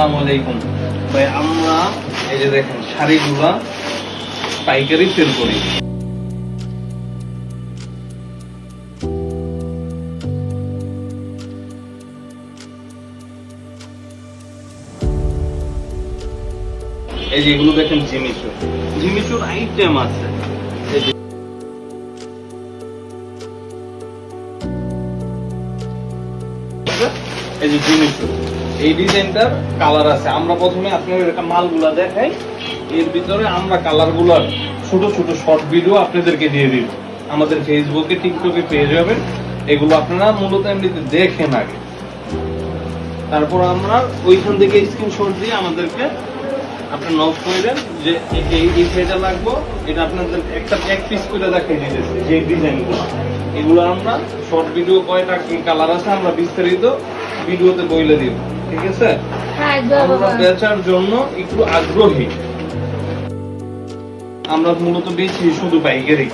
আলাইকুম। ভাই পাইকারি সেল এই যে এগুলো দেখেন জিমিচুর জিমিচুর আইটেম আছে। এই যে জিমিচুর এই ডিজাইনটার কালার আছে। আমরা প্রথমে আপনার একটা মালগুলা দেখাই। এর ভিতরে আমরা কালারগুলার ছোট ছোট শর্ট ভিডিও আপনাদেরকে দিয়ে দিব। আমাদের ফেসবুকে টিকটকে পেয়ে যাবেন। এগুলো আপনারা মূলত এমনিতে দেখেন আগে। তারপর আমরা ওইখান থেকে স্ক্রিনশট দিয়ে আমাদেরকে আপনি নক করবেন যে এই এই- সাইডে লাগবো, এটা আপনাদের একটা এক পিস করে দেখাই দিতেছে যে ডিজাইনগুলো এগুলো আমরা শর্ট ভিডিও কয়টা কি কালার আছে আমরা বিস্তারিত ভিডিওতে বইলে দিব। ঠিক আছে? হ্যাঁ আমরা বেচার জন্য একটু আগ্রহী। আমরা মূলত বেচি শুধু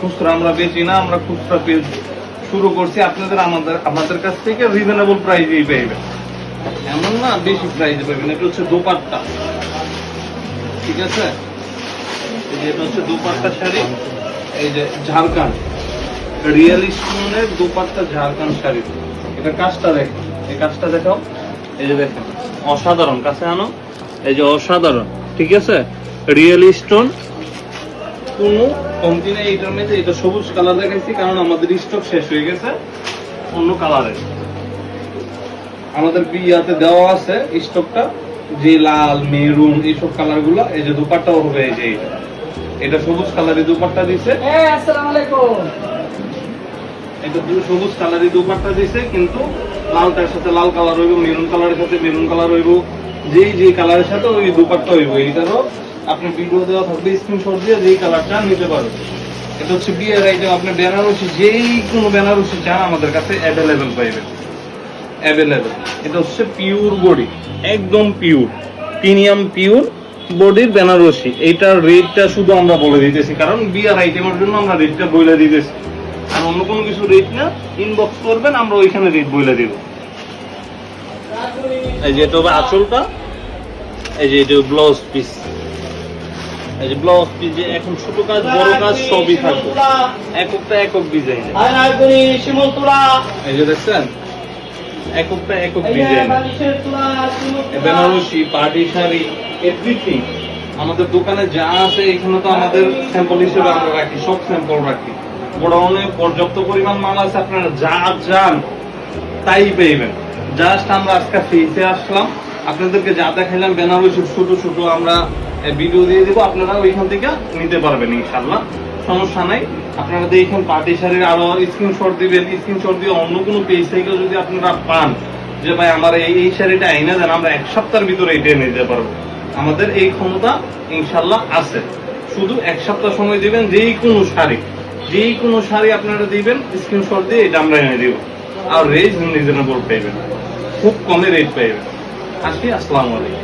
খুচরা। আমরা বেচি না আমরা খুচরা পেজ শুরু করছি আপনাদের আমাদের আমাদের কাছ থেকে রিজনেবল পাইবেন এমন না বেশি পাবেন এটা হচ্ছে দোপাট্টা। ঠিক আছে? এই যে এটা হচ্ছে দোপাট্টা শাড়ি। এই যে ঝাড়খান্ড রিয়েল স্টোনের দোপাট্টা ঝাড়খান্ড শাড়ি। এটা কাজটা দেখো এই কাজটা দেখাও। অসাধারণ, কাছে আনো। এই যে অসাধারণ, ঠিক আছে? রিয়েল স্টোন কোনো কমতি নেই এটার মধ্যে এটা সবুজ কালার দেখাইছি, কারণ আমাদের স্টক শেষ হয়ে গেছে অন্য কালারের আমাদের বিয়াতে দেওয়া আছে স্টকটা যে লাল, মেরুন, এইসব কালারগুলা, এই যে দুপাট্টাও হবে এই যে এটা সবুজ কালারের দুপাট্টা দিছে। হ্যাঁ আসসালামু আলাইকুম। এটা সবুজ কালারের দুপাট্টা দিছে, কিন্তু লালটার সাথে লাল কালার হইব, মেরুন কালারের সাথে মেরুন কালার হইব। যেই যে কালারের সাথে ওই দুপাট্টা হইব, এইটারও আপনি ভিডিও দেওয়া থাকবে স্ক্রিনশট দিয়ে যেই কালারটা নিতে পারবেন। এটা হচ্ছে বিয়ের আইটেম আপনি বেনারসি যেই কোনো বেনারসি চান আমাদের কাছে অ্যাভেলেবেল পাইবেন। অ্যাভেলেবেল এটা হচ্ছে পিওর বডি একদম পিওর প্রিমিয়াম পিওর বডির বেনারসি। এইটার রেটটা শুধু আমরা বলে দিতেছি, কারণ বিয়ার আইটেমের জন্য আমরা রেটটা বলে দিতেছি। আর অন্য কোনো কিছু রেট না ইনবক্স করবেন আমরা ওইখানে রেট বলে দিব। এই যে এটা হবে আঁচলটা এই যে এটা ব্লাউজ পিস এই যে ব্লাউজ পিস যে এখন ছোট কাজ বড় কাজ সবই থাকবে। এককটা একক ডিজাইন এই যে দেখছেন? এককটা একক design Banarasi party sari everything আমাদের দোকানে যা আছে এখানে তো আমাদের স্যাম্পল হিসেবে আমরা রাখি সব স্যাম্পল রাখি। গোডাউনে পর্যাপ্ত পরিমাণ মাল আছে, আপনারা যা যান তাই পেয়েবেন। জাস্ট আমরা আজকে ফেসে আসলাম। আপনাদেরকে যা দেখাইলাম বেনারসি ছোট ছোট আমরা ভিডিও দিয়ে দেবো। আপনারা ওইখান থেকে নিতে পারবেন ইনশাল্লাহ সমস্যা নাই। আপনারা দেখেন, পার্টি শাড়ির আরও স্ক্রিনশট দিবেন। স্ক্রিনশট দিয়ে অন্য কোনো পেজ থেকে যদি আপনারা পান, যে ভাই আমার এই এই শাড়িটা আইনা দেন, আমরা এক সপ্তাহের ভিতরে এটা এনে দিতে পারব। আমাদের এই ক্ষমতা ইনশাল্লাহ আছে। শুধু এক সপ্তাহ সময় দিবেন, যেই কোনো শাড়ি। যেই কোনো শাড়ি আপনারা দিবেন স্ক্রিনশট দিয়ে এটা আমরা এনে দিব। আর রেট রিজনেবল পাইবেন খুব কমে রেট পাইবেন আসি, আসসালামু আলাইকুম।